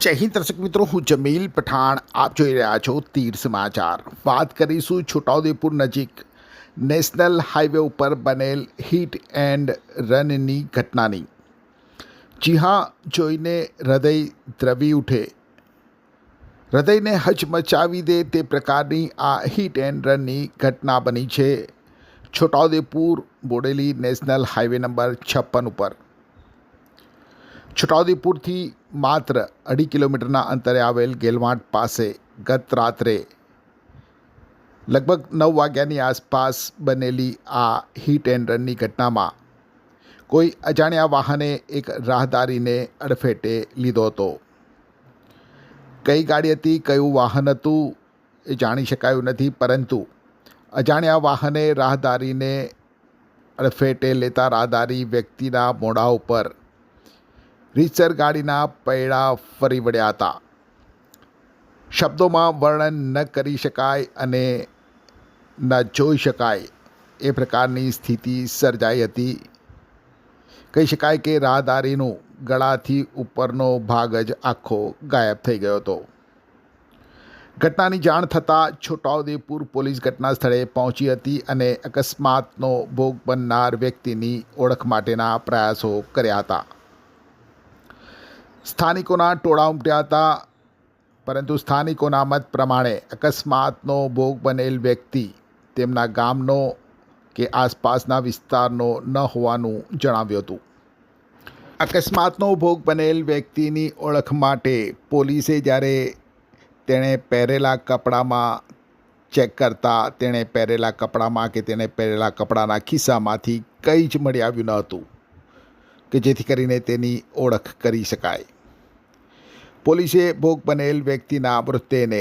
જય હિન્દ દર્શક મિત્રો, હું જમીલ પઠાણ, આપ જોઈ રહ્યા છો તીર સમાચાર. વાત કરીશું છોટાઉદેપુર નજીક. નેશનલ હાઈવે ઉપર બનેલ હિટ એન્ડ રનની ઘટનાની. જી હા, જોઈને હૃદય દ્રવી ઉઠે. હૃદયને હચમચાવી દે તે પ્રકારની આ હિટ એન્ડ રનની ઘટના બની છે. Chhota Udepur Bodeli national highway number છપ્પન ઉપર. છોટાઉદેપુરથી માત્ર અઢી કિલોમીટરના અંતરે આવેલ ગેલવાંટ પાસે ગત રાત્રે લગભગ નવ વાગ્યાની આસપાસ બનેલી આ હિટ એન્ડ રનની ઘટનામાં કોઈ અજાણ્યા વાહને એક રાહદારીને અડફેટે લીધો હતો. કઈ ગાડી હતી, કયું વાહન હતું એ જાણી શકાયું નથી, પરંતુ અજાણ્યા વાહને રાહદારીને અડફેટે લેતા રાહદારી વ્યક્તિના મોઢા ઉપર રીતસર ગાડીના પૈડા ફરી વળ્યા હતા. શબ્દોમાં વર્ણન ન કરી શકાય અને ન જોઈ શકાય. એ પ્રકારની સ્થિતિ સર્જાઈ હતી. કહી શકાય કે રાહદારીનું ગળાથી ઉપરનો ભાગ જ આખો ગાયબ થઈ ગયો હતો. ઘટનાની જાણ થતાં છોટાઉદેપુર પોલીસ ઘટના સ્થળે પહોંચી હતી અને અકસ્માતનો ભોગ બનનાર વ્યક્તિની ઓળખ માટેના પ્રયાસો કર્યા હતા. સ્થાનિકોના ટોળા ઉમટ્યા હતા, પરંતુ સ્થાનિકોના મત પ્રમાણે અકસ્માતનો ભોગ બનેલ વ્યક્તિ તેમના ગામનો કે આસપાસના વિસ્તારનો ન હોવાનું જણાવ્યું હતું. અકસ્માતનો ભોગ બનેલ વ્યક્તિની ઓળખ માટે પોલીસે જ્યારે તેણે પહેરેલા કપડામાં ચેક કરતા તેણે પહેરેલા કપડામાં કે તેણે પહેરેલા કપડાના ખિસ્સામાંથી કંઈ જ મળી આવ્યું ન હતું, કે જેથી કરીને તેની ઓળખ કરી શકાય. પોલીસે ભોગ બનેલ વ્યક્તિના મૃતદેહને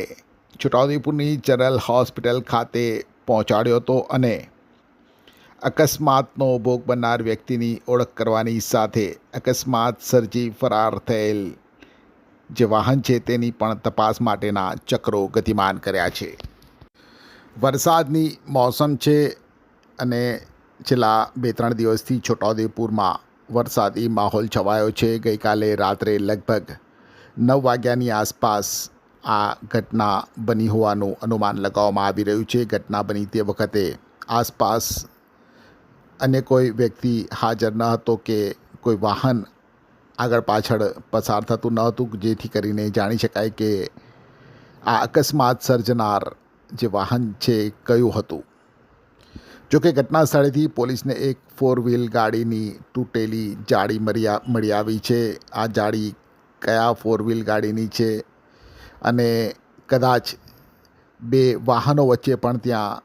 છોટાઉદેપુરની જનરલ હોસ્પિટલ ખાતે પહોંચાડ્યો હતો અને અકસ્માતનો ભોગ બનનાર વ્યક્તિની ઓળખ કરવાની સાથે અકસ્માત સર્જી ફરાર થયેલ જે વાહન છે તેની પણ તપાસ માટેના ચક્રો ગતિમાન કર્યા છે. વરસાદની મોસમ છે અને છેલ્લા બે ત્રણ દિવસથી છોટાઉદેપુરમાં વરસાદી માહોલ છવાયો છે. ગઈકાલે રાત્રે લગભગ નવ વાગ્યાની આસપાસ આ ઘટના બની હોવાનું અનુમાન લગાવવામાં આવી રહ્યું છે. ઘટના બની તે વખતે આસપાસ અન્ય કોઈ વ્યક્તિ હાજર ન હતો કે કોઈ વાહન આગળ પાછળ પસાર થતું ન હતું, જેથી કરીને જાણી શકાય કે આ અકસ્માત સર્જનાર જે વાહન છે કયું હતું. જોકે ઘટના સ્થળેથી પોલીસને એક ફોર વ્હીલ ગાડીની તૂટેલી જાળી મળી આવી છે. આ જાળી કયા ફોર વ્હીલ ગાડીની છે અને કદાચ બે વાહનો વચ્ચે પણ ત્યાં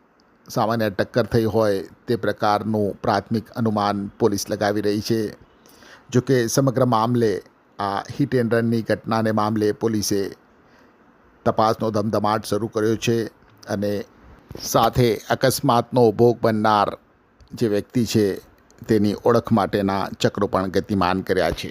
સામાન્ય ટક્કર થઈ હોય તે પ્રકારનું પ્રાથમિક અનુમાન પોલીસ લગાવી રહી છે. જોકે સમગ્ર મામલે આ હિટ એન્ડ રનની ઘટનાને મામલે પોલીસે તપાસનો ધમધમાટ શરૂ કર્યો છે અને સાથે અકસ્માતનો ભોગ બનનાર જે વ્યક્તિ છે તેની ઓળખ માટેના ચક્રો પણ ગતિમાન કર્યા છે.